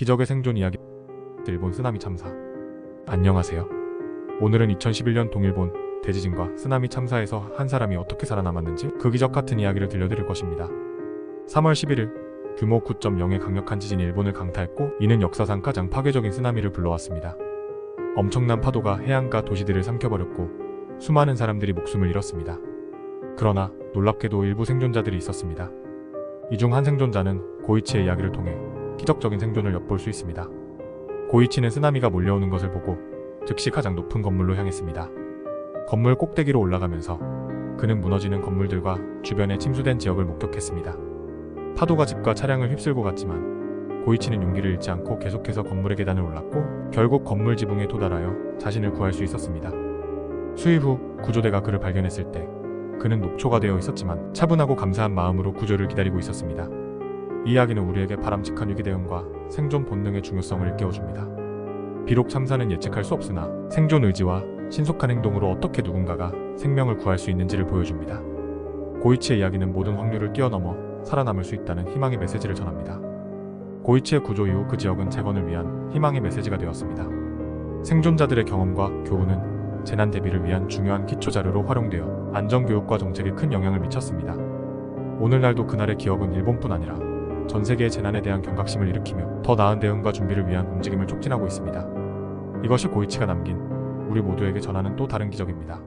기적의 생존 이야기 일본 쓰나미 참사 안녕하세요. 오늘은 2011년 동일본 대지진과 쓰나미 참사에서 한 사람이 어떻게 살아남았는지 그 기적 같은 이야기를 들려드릴 것입니다. 3월 11일 규모 9.0의 강력한 지진이 일본을 강타했고 이는 역사상 가장 파괴적인 쓰나미를 불러왔습니다. 엄청난 파도가 해안가 도시들을 삼켜버렸고 수많은 사람들이 목숨을 잃었습니다. 그러나 놀랍게도 일부 생존자들이 있었습니다. 이 중 한 생존자는 고이치의 이야기를 통해 기적적인 생존을 엿볼 수 있습니다. 고이치는 쓰나미가 몰려오는 것을 보고 즉시 가장 높은 건물로 향했습니다. 건물 꼭대기로 올라가면서 그는 무너지는 건물들과 주변에 침수된 지역을 목격했습니다. 파도가 집과 차량을 휩쓸고 갔지만 고이치는 용기를 잃지 않고 계속해서 건물의 계단을 올랐고 결국 건물 지붕에 도달하여 자신을 구할 수 있었습니다. 수일 후 구조대가 그를 발견했을 때 그는 녹초가 되어 있었지만 차분하고 감사한 마음으로 구조를 기다리고 있었습니다. 이 이야기는 우리에게 바람직한 위기 대응과 생존 본능의 중요성을 일깨워줍니다. 비록 참사는 예측할 수 없으나 생존 의지와 신속한 행동으로 어떻게 누군가가 생명을 구할 수 있는지를 보여줍니다. 고이치의 이야기는 모든 확률을 뛰어넘어 살아남을 수 있다는 희망의 메시지를 전합니다. 고이치의 구조 이후 그 지역은 재건을 위한 희망의 메시지가 되었습니다. 생존자들의 경험과 교훈은 재난 대비를 위한 중요한 기초 자료로 활용되어 안전교육과 정책에 큰 영향을 미쳤습니다. 오늘날도 그날의 기억은 일본뿐 아니라 전 세계의 재난에 대한 경각심을 일으키며 더 나은 대응과 준비를 위한 움직임을 촉진하고 있습니다. 이것이 고이치가 남긴 우리 모두에게 전하는 또 다른 기적입니다.